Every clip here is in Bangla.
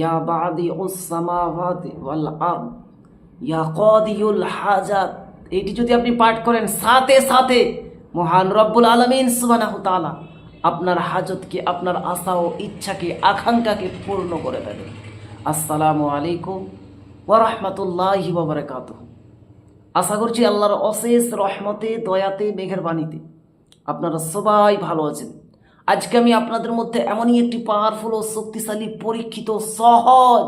ইয়া বাদিউস সামাওয়াতি ওয়াল আরদ ইয়া কাদিউল হাজাত এটি যদি আপনি পাঠ করেন সাথে সাথে, মহান রব্বুল আলমিন সুবহানাহু তাআলা আপনার হাজতকে, আপনার আশা ও ইচ্ছাকে, আকাঙ্ক্ষাকে পূর্ণ করে দেবে। আসসালামু আলাইকুম ওয়া রাহমাতুল্লাহি ওয়া বারাকাতুহু। আশা করছি আল্লাহর অশেষ রহমতে, দয়াতে মেঘের বাণীতে আপনারা সবাই ভালো আছেন। আজকে আমি আপনাদের মধ্যে এমনই একটি পাওয়ারফুল ও শক্তিশালী, পরীক্ষিত, সহজ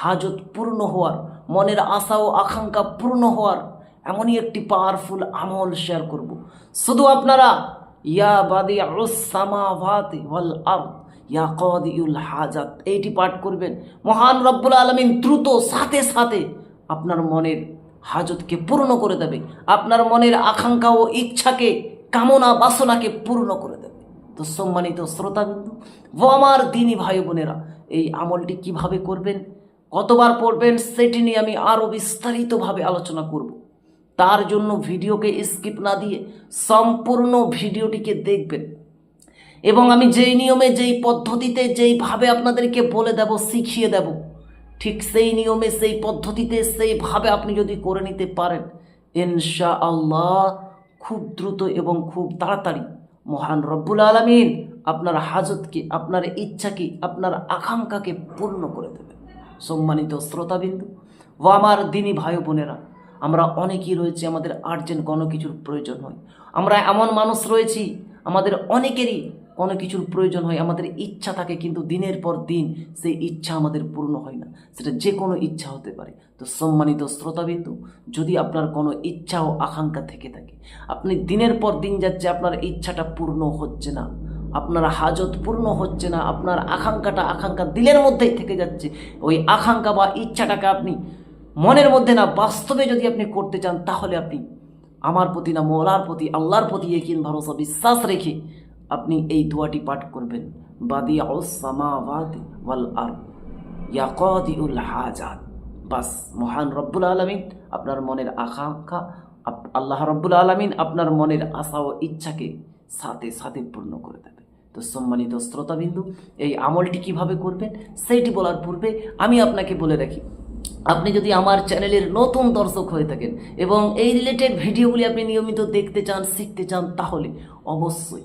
হাজত পূর্ণ হওয়ার, মনের আশা ও আকাঙ্ক্ষা পূর্ণ হওয়ার এমনই একটি পাওয়ারফুল আমল শেয়ার করব। শুধু আপনারা, ইয়া বাদি সামাওয়াতি ওয়াল আরদ হাজাত, এইটি পাঠ করবেন। মহান রব্বুল আলমিন দ্রুত, সাথে সাথে আপনার মনের হাজতকে পূর্ণ করে দেবে। আপনার মনের আকাঙ্ক্ষা ও ইচ্ছাকে, কামনা বাসনাকে পূর্ণ করে দেবে। তো সম্মানিত শ্রোতাবিন্দু ও আমার দিনী ভাই বোনেরা, এই আমলটি কীভাবে করবেন, কতবার পড়বেন, সেটি নিয়ে আমি আরও বিস্তারিতভাবে আলোচনা করব। তার জন্য ভিডিওকে স্কিপ না দিয়ে সম্পূর্ণ ভিডিওটিকে দেখবেন। এবং আমি যেই নিয়মে, যেই পদ্ধতিতে, যেইভাবে আপনাদেরকে বলে দেব, শিখিয়ে দেব, ঠিক সেই নিয়মে, সেই পদ্ধতিতে, সেইভাবে আপনি যদি করে নিতে পারেন ইনশা আল্লাহ খুব দ্রুত এবং খুব তাড়াতাড়ি মহান রব্বুল আলমিন আপনার হাজতকে, আপনার ইচ্ছাকে, আপনার আকাঙ্ক্ষাকে পূর্ণ করে দেবে সম্মানিত শ্রোতাবিন্দু, ও আমার দিনী ভাই বোনেরা, আমরা অনেকেই রয়েছে, আমাদের আর্জেন্ট কোনো কিছুর প্রয়োজন হয় আমরা এমন মানুষ রয়েছি, আমাদের অনেকেরই কোনো কিছুর প্রয়োজন হয়, আমাদের ইচ্ছা থাকে কিন্তু দিনের পর দিন সেই ইচ্ছা আমাদের পূর্ণ হয় না। সেটা যে কোনো ইচ্ছা হতে পারে। তো সম্মানিত শ্রোতাবিন্দু, যদি আপনার কোনো ইচ্ছা ও আকাঙ্ক্ষা থেকে থাকে, আপনি দিনের পর দিন যাচ্ছে আপনার ইচ্ছাটা পূর্ণ হচ্ছে না, আপনার হাজত পূর্ণ হচ্ছে না, আপনার আকাঙ্ক্ষাটা আকাঙ্ক্ষা দিলের মধ্যেই থেকে যাচ্ছে, ওই আকাঙ্ক্ষা বা ইচ্ছাটাকে আপনি মনের মধ্যে না, বাস্তবে যদি আপনি করতে চান, তাহলে আপনি আমার প্রতি না, মোলার প্রতি, আল্লাহর প্রতি একিন ভরসা, বিশ্বাস রেখে আপনি এই দোয়াটি পাঠ করবেন। বাদি সামাওয়াতি ওয়াল আরদ। ইয়া কাদিউল হাজাত। বাস, মহান রব্বুল আলমিন, আপনার মনের আকাঙ্ক্ষা আল্লাহ রব্বুল আলমিন আপনার মনের আশা ও ইচ্ছাকে সাথে সাথে পূর্ণ করে দেবে। তো সম্মানিত শ্রোতাবিন্দু, এই আমলটি কীভাবে করবেন সেইটি বলার পূর্বে আমি আপনাকে বলে রাখি, আপনি যদি আমার চ্যানেলের নতুন দর্শক হয়ে থাকেন এবং এই রিলেটেড ভিডিওগুলি আপনি নিয়মিত দেখতে চান, শিখতে চান, তাহলে অবশ্যই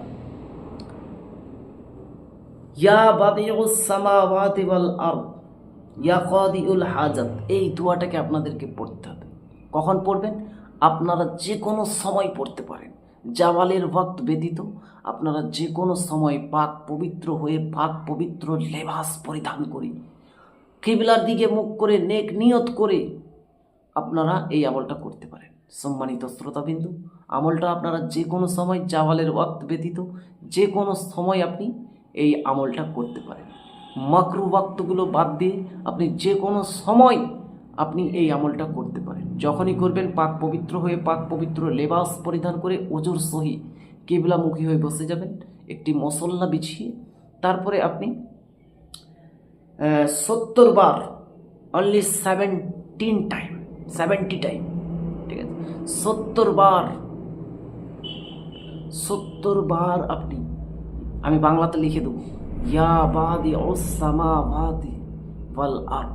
ইয়া বাদিউস সামাওয়াতি ওয়াল আরদ, ইয়া কাদিউল হাজাত। এই দোয়াটাকে আপনাদেরকে পড়তে হবে। কখন পড়বেন? আপনারা যে কোনো সময় পড়তে পারেন। জাওয়ালের ভক্ত ব্যতীত আপনারা যে কোনো সময় পাক পবিত্র হয়ে পাক পবিত্র লেবাস পরিধান করি। কিবলার দিকে মুখ করে নেক নিয়ত করে আপনারা এই আমলটা করতে পারেন। সম্মানিত শ্রোতাবিন্দু, আমলটা আপনারা যে কোনো সময় জাওয়ালের ওয়াক্ত ব্যতীত যে কোনো সময় আপনি এই আমলটা করতে পারেন। মাকরু ওয়াক্তগুলো বাদ দিয়ে আপনি যে কোনো সময় আপনি এই আমলটা করতে পারেন। যখনই করবেন, পাক পবিত্র হয়ে পাক পবিত্র লেবাস পরিধান করে ওজোর সহি কেবলামুখী হয়ে বসে যাবেন, একটি মশল্লা বিছিয়ে, তারপরে আপনি সত্তর বার only seventeen time seventy time ঠিক আছে? সত্তর বার সত্তর বার আপনি আমি বাংলাতে লিখে দেবো। ইয়া বাদি ওসামা বাদি ওয়াল আর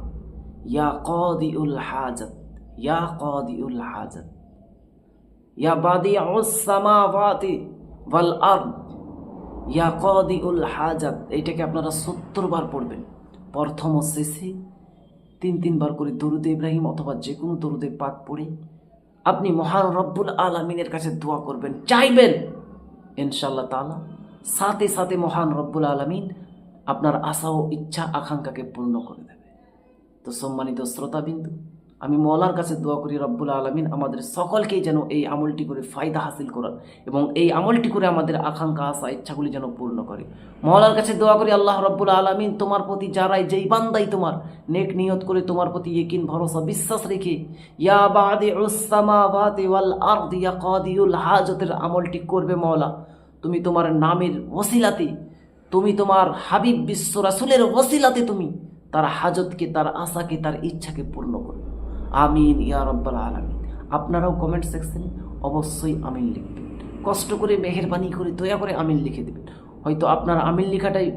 ইয়া কদি উল হাজত। ইয়া কদি উল হাজত। ইয়া বাদি ওসামা বাদি ওয়াল আর ইয়া কদি উল হাজাত। এইটাকে আপনারা সত্তর বার পড়বেন। প্রথম ও শেষে তিন তিনবার করে দরুদ ইব্রাহিম অথবা যে কোনো দরুদে পাক পড়ে আপনি মহান রব্বুল আলমিনের কাছে দোয়া করবেন, চাইবেন ইনশাল্লাহ তালা সাথে সাথে মহান রব্বুল আলমিন আপনার আশা ও ইচ্ছা, আকাঙ্ক্ষাকে পূর্ণ করে দেবে। তো সম্মানিত শ্রোতাবিন্দু, আমি মৌলার কাছে দোয়া করি, রব্বুল আলমিন আমাদের সকলকেই যেন এই আমলটি করে ফায়দা হাসিল করার এবং এই আমলটি করে আমাদের আকাঙ্ক্ষা, আশা, ইচ্ছাগুলি যেন পূর্ণ করে। মৌলার কাছে দোয়া করি, আল্লাহ রব্বুল আলমিন তোমার প্রতি যারাই, যেই বান্দাই তোমার, নেক নিয়ত করে তোমার প্রতি ইকিন ভরসা, বিশ্বাস রেখে, ইয়া বাদি উসামাওয়াতি ওয়াল আরদি, ইয়া কাদিউল আমলটি করবে মৌলা। তুমি তোমার নামের ওসিলাতে, তুমি তোমার হাবিব বিশ্ব রাসুলের ওসিলাতে তুমি তার হাজতকে, তার আশাকে, তার ইচ্ছাকে পূর্ণ করবে আমিন, ইয়া রব্বাল আলামিন। আপনারাও কমেন্ট সেকশনে অবশ্যই আমিন লিখবেন কষ্ট করে, মেহেরবানি করে, দয়া করে আমিন লিখে দেবেন। হয়তো আপনার আমিন লেখাটাই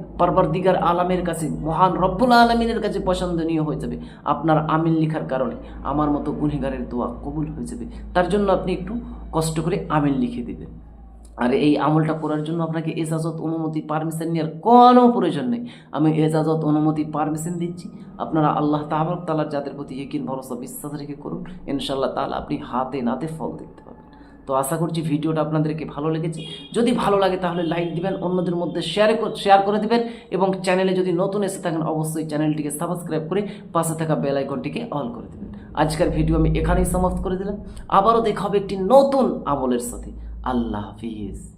দিগার আলামের কাছে, মহান রব্বুল আলমিনের কাছে পছন্দনীয় হয়ে যাবে। আপনার আমিন লেখার কারণে আমার মতো গুণেগারের দোয়া কবুল হয়ে যাবে। তার জন্য আপনি একটু কষ্ট করে আমিন লিখে দেবেন। আর এই আমলটা করার জন্য আপনাকে এজাজত অনুমতি পারমিশন নেওয়ার কোনো প্রয়োজন নেই। আমি এজাজত অনুমতি পারমিশন দিচ্ছি। আপনারা আল্লাহ তাবারক তালার যাদের প্রতি একিন ভরসা, বিশ্বাস রেখে করুন। ইনশাল্লাহ তাহলে আপনি হাতে নাতে ফল দেখতে পাবেন। তো আশা করছি ভিডিওটা আপনাদেরকে ভালো লেগেছে। যদি ভালো লাগে তাহলে লাইক দিবেন, অন্যদের মধ্যে শেয়ার শেয়ার করে দিবেন এবং চ্যানেলে যদি নতুন এসে থাকেন, অবশ্যই চ্যানেলটিকে সাবস্ক্রাইব করে পাশে থাকা বেল আইকনটিকে অল করে দেবেন। আজকের ভিডিও আমি এখানেই সমাপ্ত করে দিলাম। আবারও দেখা হবে একটি নতুন আমলের সাথে। আল্লাহ হাফিজ।